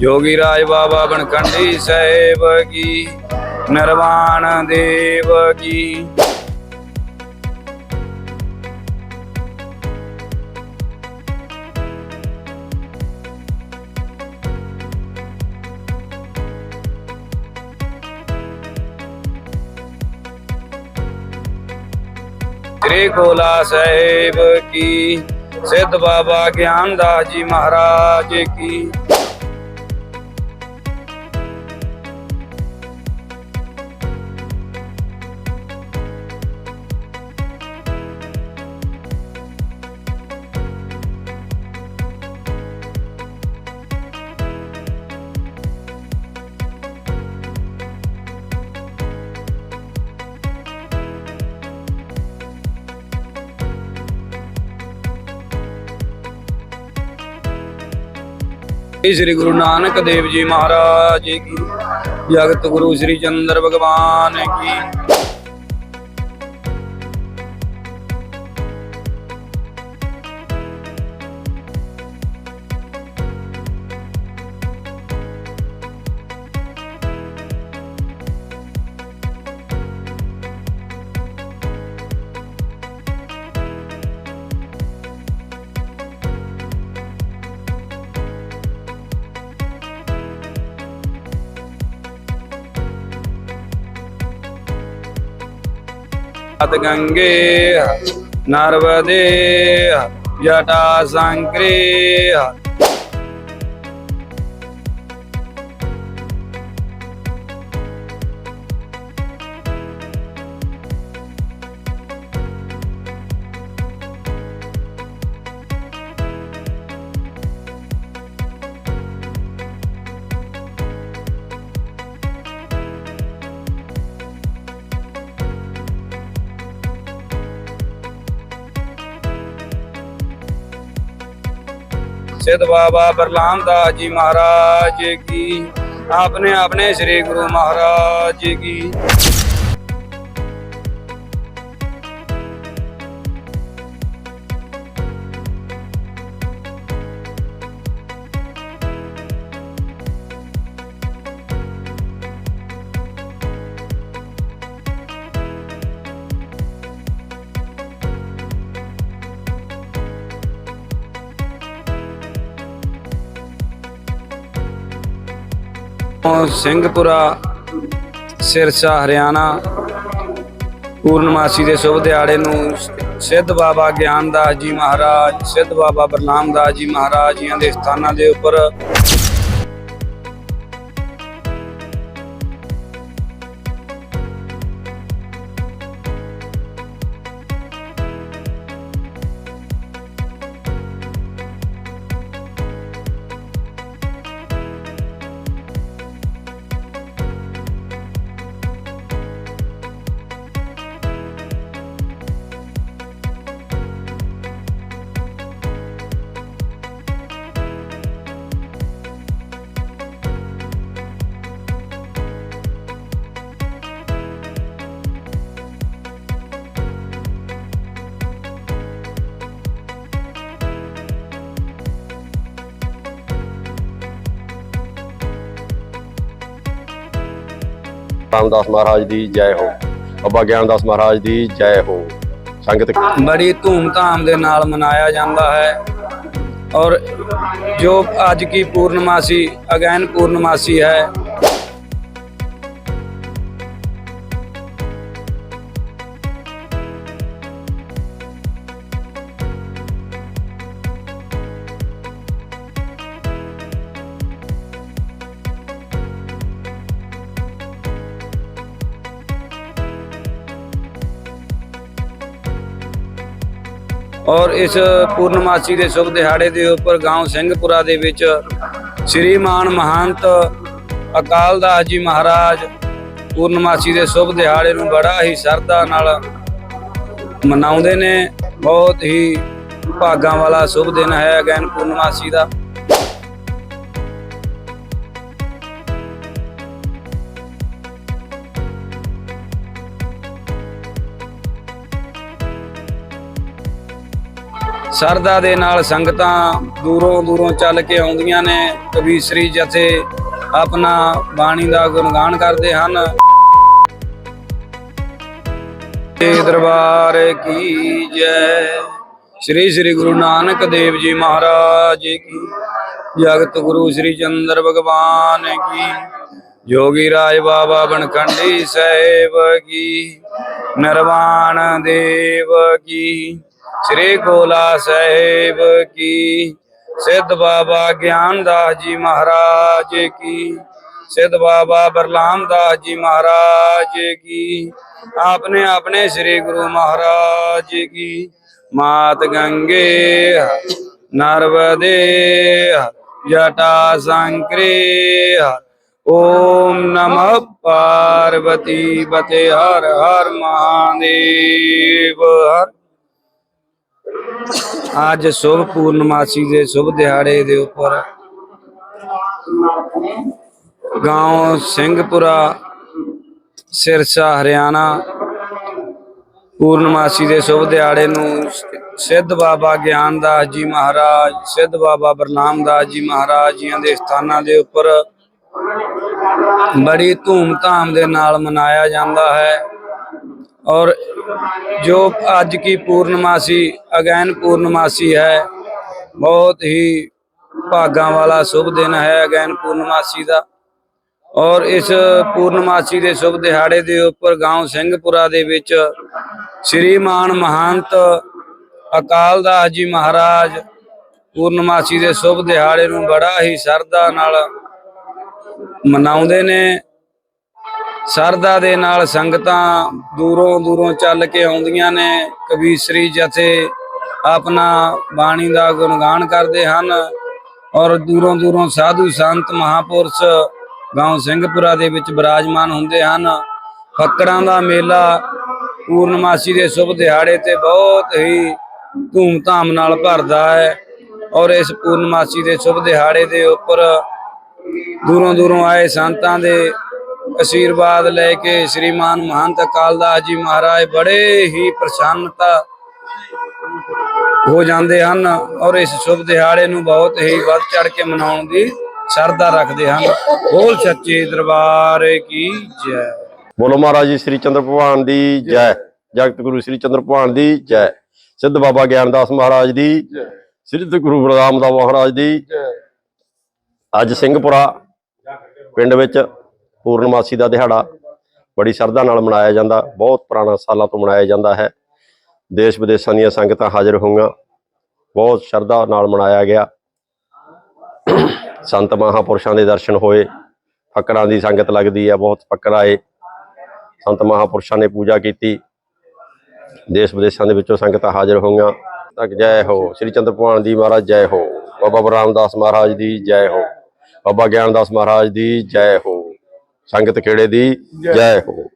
ਜੋਗੀ ਰਾਜ ਬਾਬਾ ਬਣਕੰਡੀ ਸਾਹਿਬ ਕੀ ਨਿਰਵਾਣ ਦੇਵ ਕੀ ਸ੍ਰੀ ਕੋਲਾ ਸਾਹਿਬ ਕੀ ਸਿੱਧ ਬਾਬਾ ਗਿਆਨਦਾਸ ਜੀ ਮਹਾਰਾਜ ਕੀ ਸ੍ਰੀ ਗੁਰੂ ਨਾਨਕ ਦੇਵ ਜੀ ਮਹਾਰਾਜ ਕੀ ਜਗਤ ਗੁਰੂ ਸ੍ਰੀ ਚੰਦਰ ਭਗਵਾਨ ਕੀ ਅਤ ਗੰਗੇ ਨਰਵਦੇ ਜਟਾ ਸੰਕਰੇ सिद्ध बाबा बरलाम दास जी महाराज की अपने अपने श्री गुरु महाराज की ਉਹ ਸਿੰਘਪੁਰਾ ਸਿਰਸਾ, ਹਰਿਆਣਾ। ਪੂਰਨਮਾਸੀ ਦੇ ਸ਼ੁਭ ਦਿਹਾੜੇ ਨੂੰ ਸਿੱਧ ਬਾਬਾ ਗਿਆਨਦਾਸ ਜੀ ਮਹਾਰਾਜ, ਸਿੱਧ ਬਾਬਾ ਬਰਨਾਮ ਦਾਸ ਜੀ ਮਹਾਰਾਜ ਜੀਆਂ ਦੇ ਸਥਾਨਾਂ ਦੇ ਉੱਪਰ ਰਾਮਦਾਸ ਮਹਾਰਾਜ ਦੀ ਜੈ ਹੋ। ਬਾਬਾ ਗਿਆਨਦਾਸ ਮਹਾਰਾਜ ਦੀ ਜੈ ਹੋ। ਸੰਗਤ ਬੜੀ ਧੂਮ-ਧਾਮ ਦੇ ਨਾਲ ਮਨਾਇਆ ਜਾਂਦਾ ਹੈ। ਔਰ ਜੋ ਅੱਜ ਕੀ ਪੂਰਨਮਾਸੀ, ਅਗੈਨ ਪੂਰਨਮਾਸੀ ਹੈ ਔਰ ਇਸ ਪੂਰਨਮਾਸੀ ਦੇ ਸ਼ੁਭ ਦਿਹਾੜੇ ਦੇ ਉੱਪਰ گاؤں ਸਿੰਘਪੁਰਾ ਦੇ ਵਿੱਚ ਸ਼੍ਰੀਮਾਨ ਮਹੰਤ ਅਕਾਲ ਦਾਸ ਜੀ ਮਹਾਰਾਜ ਪੂਰਨਮਾਸੀ ਦੇ ਸ਼ੁਭ ਦਿਹਾੜੇ ਨੂੰ ਬੜਾ ਹੀ ਸ਼ਰਧਾ ਨਾਲ ਮਨਾਉਂਦੇ ਨੇ ਬਹੁਤ ਹੀ ਭਾਗਾਂ ਵਾਲਾ ਸ਼ੁਭ ਦਿਨ ਹੈ ਅਗੈਨ ਪੂਰਨਮਾਸੀ ਦਾ ਸਰਦਾ ਦੇ ਨਾਲ ਸੰਗਤਾਂ ਦੂਰੋਂ ਦੂਰੋਂ ਚੱਲ ਕੇ ਆਉਂਦੀਆਂ ਨੇ। ਕਬੀਸਰੀ ਜਥੇ ਆਪਣਾ ਬਾਣੀ ਦਾ ਗੁਣਗਾਨ ਕਰਦੇ ਹਨ। ਤੇ ਦਰਬਾਰ ਕੀ ਜੈ? ਸ੍ਰੀ ਸ੍ਰੀ ਗੁਰੂ ਨਾਨਕ ਦੇਵ ਜੀ ਮਹਾਰਾਜ ਕੀ। ਜਗਤ ਗੁਰੂ ਸ੍ਰੀ ਚੰਦਰ ਭਗਵਾਨ ਕੀ। ਜੋਗੀ ਰਾਜ ਬਾਬਾ ਬਨਖੰਡੀ ਸਾਹਿਬ ਕੀ। ਨਰਵਾਣ ਦੇਵ ਕੀ। ਸ੍ਰੀ ਕੋਲਾ ਸਾਹਿਬ ਕੀ, ਸਿੱਧ ਬਾਬਾ ਗਿਆਨਦਾਸ ਜੀ ਮਹਾਰਾਜ ਕੀ, ਸਿੱਧ ਬਾਬਾ ਬਰਲਾਮਦਾਸ ਜੀ ਮਹਾਰਾਜ ਕੀ, ਆਪਨੇ ਆਪਣੇ ਸ੍ਰੀ ਗੁਰੂ ਮਹਾਰਾਜ ਕੀ, ਮਾਤ ਗੰਗੇ ਨਰਵਦੇ, ਜਟਾ ਸੰਕਰੇ, ਓਮ ਨਮః ਪਾਰਵਤੀ ਬਤੇ ਹਰ ਹਰ ਮਹਾਦੇਵ। ਹਰ ਅੱਜ ਸ਼ੁਭ ਪੂਰਨਮਾਸੀ ਦੇ ਸ਼ੁਭ ਦਿਹਾੜੇ ਦੇ ਉੱਪਰ ਗਾਉਂ ਸਿੰਘਪੁਰਾ, ਸਿਰਸਾ, ਹਰਿਆਣਾ ਪੂਰਨਮਾਸੀ ਦੇ ਸ਼ੁਭ ਦਿਹਾੜੇ ਨੂੰ ਸਿੱਧ ਬਾਬਾ ਗਿਆਨਦਾਸ ਜੀ ਮਹਾਰਾਜ, ਸਿੱਧ ਬਾਬਾ ਬਰਨਾਮਦਾਸ ਜੀ ਮਹਾਰਾਜ ਜੀਆਂ ਦੇ ਸਥਾਨਾਂ ਦੇ ਉੱਪਰ ਬੜੀ ਧੂਮ-ਧਾਮ ਦੇ ਨਾਲ ਮਨਾਇਆ ਜਾਂਦਾ ਹੈ। ਔਰ ਜੋ ਅੱਜ ਕੀ ਪੂਰਨਮਾਸੀ, ਅਗੈਨ ਪੂਰਨਮਾਸੀ ਹੈ, ਬਹੁਤ ਹੀ ਭਾਗਾਂ ਵਾਲਾ ਸ਼ੁਭ ਦਿਨ ਹੈ ਅਗੈਨ ਪੂਰਨਮਾਸੀ ਦਾ। ਔਰ ਇਸ ਪੂਰਨਮਾਸੀ ਦੇ ਸ਼ੁਭ ਦਿਹਾੜੇ ਦੇ ਉੱਪਰ ਗਾਉਂ ਸਿੰਘਪੁਰਾ ਦੇ ਵਿੱਚ ਸ਼੍ਰੀਮਾਨ ਮਹੰਤ ਅਕਾਲ ਦਾਸ ਜੀ ਮਹਾਰਾਜ ਪੂਰਨਮਾਸੀ ਦੇ ਸ਼ੁਭ ਦਿਹਾੜੇ ਨੂੰ ਬੜਾ ਹੀ ਸਰਦਾ ਨਾਲ ਮਨਾਉਂਦੇ ਨੇ। ਸਰਦਾ ਦੇ ਨਾਲ ਸੰਗਤਾਂ ਦੂਰੋਂ ਦੂਰੋਂ ਚੱਲ ਕੇ ਆਉਂਦੀਆਂ ਨੇ। ਕਬੀਸਰੀ ਜਥੇ ਆਪਣਾ ਬਾਣੀ ਦਾ ਗੁਣਗਾਨ ਕਰਦੇ ਹਨ ਔਰ ਦੂਰੋਂ ਦੂਰੋਂ ਸਾਧੂ ਸੰਤ ਮਹਾਪੁਰਸ਼ ਗਾਉਂ ਸਿੰਘਪੁਰਾ ਦੇ ਵਿੱਚ ਬਿਰਾਜਮਾਨ ਹੁੰਦੇ ਹਨ। ਫੱਕੜਾਂ ਦਾ ਮੇਲਾ ਪੂਰਨਮਾਸੀ ਦੇ ਸ਼ੁਭ ਦਿਹਾੜੇ ਤੇ ਬਹੁਤ ਹੀ ਧੂਮ-ਧਾਮ ਨਾਲ ਭਰਦਾ ਹੈ ਔਰ ਇਸ ਪੂਰਨਮਾਸੀ ਦੇ ਸ਼ੁਭ ਦਿਹਾੜੇ ਦੇ ਉੱਪਰ ਦੂਰੋਂ ਦੂਰੋਂ ਆਏ ਸੰਤਾਂ ਦੇ ਅਸ਼ੀਰਵਾਦ ਲੈ ਕੇ ਸ੍ਰੀਮਾਨ ਮਹੰਤ ਅਕਾਲਦਾਸ ਜੀ ਮਹਾਰਾਜ ਬੜੇ ਹੀ ਪ੍ਰਸੰਨਤਾ ਹੋ ਜਾਂਦੇ ਹਨ ਔਰ ਇਸ ਸ਼ੁਭ ਦਿਹਾੜੇ ਨੂੰ ਬਹੁਤ ਹੀ ਵੱਧ ਚੜ ਕੇ ਮਨਾਉਣ ਦੀ ਸ਼ਰਧਾ ਰੱਖਦੇ ਹਨ। ਬੋਲ ਸੱਚੇ ਦਰਬਾਰ ਕੀ ਜੈ। ਬੋਲੋ ਮਹਾਰਾਜ ਜੀ, ਸ੍ਰੀ ਚੰਦਰ ਭਗਵਾਨ ਦੀ ਜੈ। ਜਗਤ ਗੁਰੂ ਸ੍ਰੀ ਚੰਦਰ ਭਗਵਾਨ ਦੀ ਜੈ। ਸਿੱਧ ਬਾਬਾ ਗਿਆਨਦਾਸ ਮਹਾਰਾਜ ਦੀ ਜੈ। ਸ੍ਰੀ ਗੁਰੂ ਬਲਰਾਮਦਾਸ ਮਹਾਰਾਜ ਦੀ ਜੈ। ਅੱਜ ਸਿੰਘਪੁਰਾ ਪਿੰਡ ਵਿੱਚ ਪੂਰਨਮਾਸੀ ਦਾ ਦਿਹਾੜਾ ਬੜੀ ਸ਼ਰਧਾ ਨਾਲ ਮਨਾਇਆ ਜਾਂਦਾ। ਬਹੁਤ ਪੁਰਾਣਾ ਸਾਲਾਂ ਤੋਂ ਮਨਾਇਆ ਜਾਂਦਾ ਹੈ। ਦੇਸ਼ ਵਿਦੇਸ਼ਾਂ ਦੀਆਂ ਸੰਗਤਾਂ ਹਾਜ਼ਰ ਹੋਈਆਂ। ਬਹੁਤ ਸ਼ਰਧਾ ਨਾਲ ਮਨਾਇਆ ਗਿਆ। ਸੰਤ ਮਹਾਪੁਰਸ਼ਾਂ ਦੇ ਦਰਸ਼ਨ ਹੋਏ। ਫਕਰਾਂ ਦੀ ਸੰਗਤ ਲੱਗਦੀ ਹੈ। ਬਹੁਤ ਫਕਰ ਆਏ। ਸੰਤ ਮਹਾਪੁਰਸ਼ਾਂ ਨੇ ਪੂਜਾ ਕੀਤੀ। ਦੇਸ਼ ਵਿਦੇਸ਼ਾਂ ਦੇ ਵਿੱਚੋਂ ਸੰਗਤਾਂ ਹਾਜ਼ਰ ਹੋਈਆਂ। ਤੱਕ ਜੈ ਹੋ। ਸ੍ਰੀ ਚੰਦਰ ਭਗਵਾਨ ਜੀ ਮਹਾਰਾਜ ਜੈ ਹੋ। ਬਾਬਾ ਬਰਾਮਦਾਸ ਮਹਾਰਾਜ ਦੀ ਜੈ ਹੋ। ਬਾਬਾ ਗਿਆਨਦਾਸ ਮਹਾਰਾਜ ਦੀ ਜੈ ਹੋ। ਸੰਗਤ ਖੇੜੇ ਦੀ ਜੈ ਹੋ।